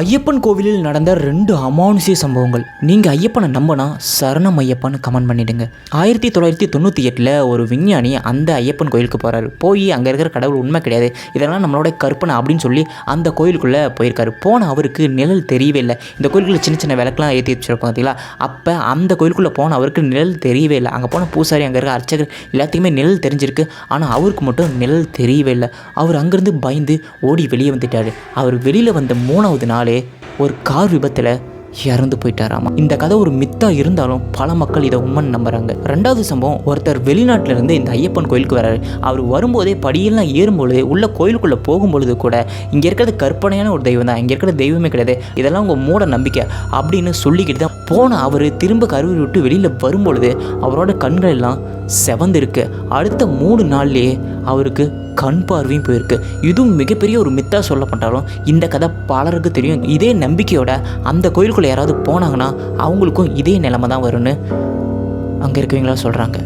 ஐயப்பன் கோவிலில் நடந்த ரெண்டு அமானுஷிய சம்பவங்கள். நீங்கள் ஐயப்பனை நம்பினா சரணம் ஐயப்பன் கமெண்ட் பண்ணிடுங்க. ஆயிரத்தி தொள்ளாயிரத்தி தொண்ணூற்றி எட்டில் ஒரு விஞ்ஞானி அந்த ஐயப்பன் கோயிலுக்கு போகிறாரு போய் அங்கே இருக்கிற கடவுள் உண்மை கிடையாது. இதெல்லாம் நம்மளோட கற்பனை அப்படின்னு சொல்லி அந்த கோயிலுக்குள்ளே போயிருக்காரு. போன அவருக்கு நிழல் தெரியவே இல்லை. இந்த கோயிலுக்குள்ள சின்ன சின்ன விளக்கெலாம் ஏற்றி வச்சிருப்பாங்க பார்த்தீங்களா அப்போ அந்த கோயிலுக்குள்ளே போன அவருக்கு நிழல் தெரியவே இல்லை. அங்கே போன பூசாரி அங்கே இருக்கிற அர்ச்சகர் எல்லாத்துக்குமே நிழல் தெரிஞ்சிருக்கு. ஆனால் அவருக்கு மட்டும் நிழல் தெரியவே இல்லை. அவர் அங்கேருந்து பயந்து ஓடி வெளியே வந்துட்டார். அவர் வெளியில் வந்த மூணாவது நாள் ஒரு கார் விபத்தில் இறந்து போயிட்டாராமா. இந்த கதை ஒரு மித்தா இருந்தாலும் பல மக்கள் இதை உண்மைன்னு நம்புறாங்க. ரெண்டாவது சம்பவம் ஒருத்தர் வெளிநாட்டுல இருந்து இந்த ஐயப்பன் கோயிலுக்கு வராரு அவர் வரும்போதே படியெல்லாம் ஏறும்பொழுது உள்ள கோயிலுக்குள்ள போகும்பொழுது கூட இங்க இருக்கிறது கற்பனையான ஒரு தெய்வம் தான் இங்க இருக்கிற தெய்வமே கிடையாது. இதெல்லாம் உங்க மூட நம்பிக்கை அப்படின்னு சொல்லிக்கிட்டு தான் போன அவர் திரும்ப கருவி விட்டு வெளியில வரும்பொழுது அவரோட கண்கள் எல்லாம் செவந்திருக்கு. அடுத்த மூணு நாள்லயே அவருக்கு கண் பார்வையும் போயிருக்கு. இதுவும் மிகப்பெரிய ஒரு மித்தாக சொல்லப்பட்டாலும் இந்த கதை பலருக்கு தெரியும். இதே நம்பிக்கையோட அந்த கோயிலுக்குள்ளே யாராவது போனாங்கன்னா அவங்களுக்கும் இதே நிலைமை தான் வரும்னு அங்கே இருக்கவங்களா சொல்கிறாங்க